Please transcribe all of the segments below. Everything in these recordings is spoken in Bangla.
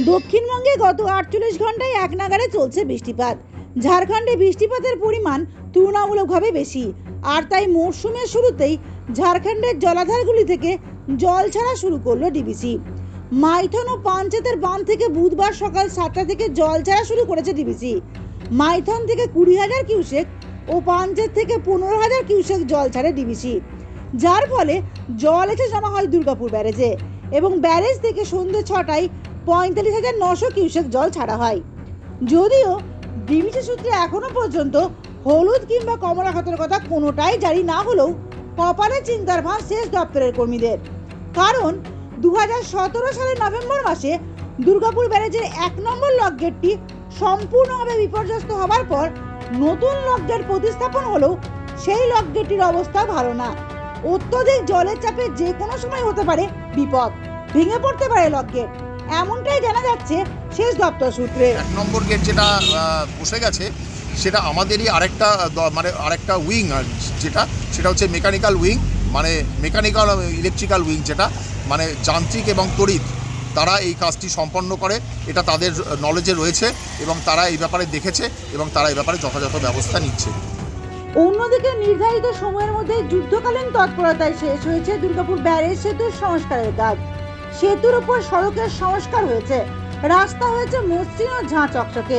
দক্ষিণবঙ্গে গত আটচল্লিশ ঘন্টায় এক নাগারে চলছে বৃষ্টিপাত। ঝাড়খণ্ডে বৃষ্টিপাতের পরিমাণ তুলনামূলকভাবে বেশি। আর তাই মরশুমের শুরুতেই ঝাড়খণ্ডের জলাধারগুলি থেকে জল ছাড়া শুরু করল ডিবিসি। মাইথন ও পাঞ্চেতের বাঁধ থেকে বুধবার সকাল সাতটা থেকে জল ছাড়া শুরু করেছে ডিবিসি। মাইথন থেকে কুড়ি হাজার কিউসেক ও পাঞ্চেত থেকে পনেরো হাজার কিউসেক জল ছাড়ে ডিবিসি। যার ফলে জল এসে জমা হয় দুর্গাপুর ব্যারেজে এবং ব্যারেজ থেকে সন্ধ্যে ছটায় পঁয়তাল্লিশ হাজার নশো কিউসেক জল ছাড়া হয়। যদিও ডিবিসি সূত্রে এখনও পর্যন্ত হলুদ কিংবা কমলা খাতের কথা কোনোটাই জারি না হলেও কপালে চিন্তার ভাঁজ শেষ দপ্তরের কর্মীদের। কারণ দু সালের নভেম্বর মাসে দুর্গাপুর ব্যারেজের এক নম্বর লক গেটটি সম্পূর্ণভাবে বিপর্যস্ত হবার পর নতুন লক গেট প্রতিস্থাপন হলেও সেই লক গেটটির অবস্থা ভালো না। অত্যধিক জলের চাপে যে কোনো সময় হতে পারে বিপদ। ভেঙে পড়তে পারে লক গেট। এমনটাই জানা যাচ্ছে শেষ দপ্তর সূত্রে। এক নম্বর গেট যেটা বসে গেছে সেটা আমাদেরই আরেকটা মানে আরেকটা উইং যেটা সেটা হচ্ছে মেকানিক্যাল উইং মানে মেকানিক্যাল ইলেকট্রিক্যাল উইং যেটা মানে যান্ত্রিক এবং তড়িৎ তারা এই কাজটি সম্পন্ন করে এটা তাদের নলেজে রয়েছে এবং তারা এই ব্যাপারে দেখেছে এবং তারা এই ব্যাপারে যথাযথ ব্যবস্থা নিচ্ছে। অন্যদিকে নির্ধারিত সময়ের মধ্যে যুদ্ধকালীন তৎপরতায় শেষ হয়েছে দুর্গাপুর ব্যারেজ সেতুর সংস্কারের কাজ। সেতুর উপর সড়কের সংস্কার হয়েছে। রাস্তা হয়েছে মসৃণ ও ঝাঁ চকচকে।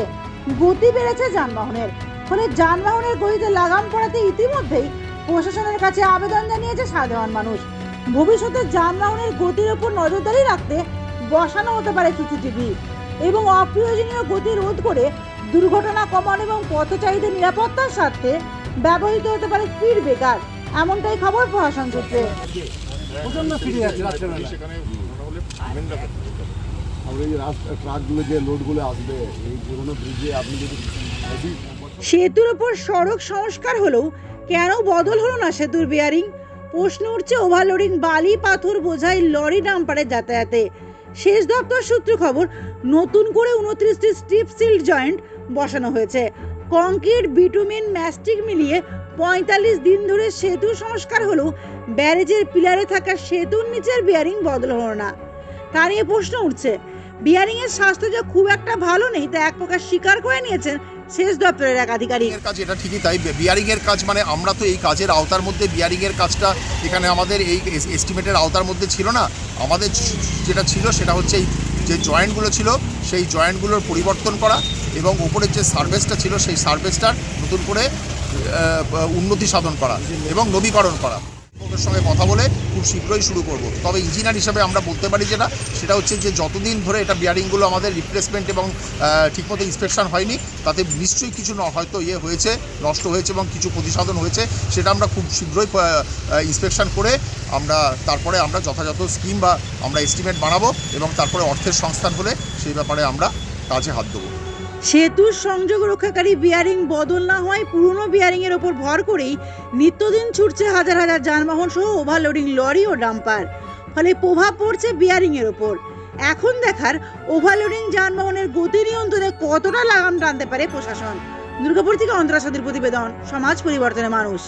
গতি বেড়েছে যানবাহনের। ফলে যানবাহনের গতিতে লাগাম পড়াতে ইতিমধ্যেই প্রশাসনের কাছে আবেদন জানিয়েছে সাধারণ মানুষ। ভবিষ্যতে যানবাহনের গতির উপর নজরদারি রাখতে বসানো হতে পারে সিসিটিভি এবং অপ্রয়োজনীয় গতি রোধ করে দুর্ঘটনা কমানো এবং পথচারীদের নিরাপত্তার স্বার্থে ব্যবহৃত হতে পারে স্পিড ব্রেকার। এমনটাই খবর প্রশাসন সূত্রে। সেতুর উপর সড়ক সংস্কার হলেও কেন বদল হলো না সেতুর বেয়ারিং প্রশ্ন উঠছে ওভারলোডিং বালি পাথর বোঝাই লরি ডাম্পারের যাতায়াতে। শেষ দপ্তর সূত্র খবর, নতুন করে উনত্রিশটি স্ট্রিপ সিল্ড জয়েন্ট বসানো হয়েছে। কংক্রিট বিটুমিন ম্যাস্টিক মিলিয়ে পঁয়তাল্লিশ দিন ধরে সেতু সংস্কার হলেও ব্যারেজের পিলারে থাকা সেতুর নিচের বেয়ারিং বদল হলো না। তা নিয়ে প্রশ্ন উঠছে। বিয়ারিং এর স্বাস্থ্য যে খুব একটা ভালো নেই, তা এক প্রকার স্বীকার করে নিয়েছেন শেষ দপ্তরের এক আধিকারিক। এর কাজ এটা ঠিকই, তাই বিয়ারিং এর কাজ মানে আমরা তো এই কাজের আওতার মধ্যে বিয়ারিং এর কাজটা এখানে আমাদের এই এস্টিমেটের আওতার মধ্যে ছিল না। আমাদের যেটা ছিল সেটা হচ্ছে এই যে জয়েন্টগুলো ছিল, সেই জয়েন্টগুলোর পরিবর্তন করা এবং ওপরের যে সার্ভিসটা ছিল, সেই সার্ভিসটার নতুন করে উন্নতি সাধন করা এবং নবীকরণ করা। ওদের সঙ্গে কথা বলে খুব শীঘ্রই শুরু করব। তবে ইঞ্জিনিয়ার হিসাবে আমরা বলতে পারি যেটা, সেটা হচ্ছে যে যতদিন ধরে এটা বিয়ারিংগুলো আমাদের রিপ্লেসমেন্ট এবং ঠিকমতো ইন্সপেকশন হয়নি, তাতে নিশ্চয়ই কিছু হয়তো ইয়ে হয়েছে, নষ্ট হয়েছে এবং কিছু প্রতিসাধন হয়েছে, সেটা আমরা খুব শীঘ্রই ইন্সপেকশন করে আমরা, তারপরে আমরা যথাযথ স্কিম বা আমরা এস্টিমেট বানাবো এবং তারপরে অর্থের সংস্থান হলে সেই ব্যাপারে আমরা কাজে হাত দেবো। সেতুর সংযোগ রক্ষাকারী বিয়ারিং বদল না হওয়ায় পুরনো বিয়ারিং এর ওপর ভর করেই নিত্যদিন ছুটছে হাজার হাজার যানবাহন সহ ওভারলোডিং লরি ও ডাম্পার ফলে প্রভাব পড়ছে বিয়ারিং এর ওপর। এখন দেখার ওভারলোডিং যানবাহনের গতি নিয়ন্ত্রণে কতটা লাগাম টানতে পারে প্রশাসন? দুর্গাপুর থেকে অন্তরাসাদের প্রতিবেদন, সমাজ পরিবর্তনের মানুষ।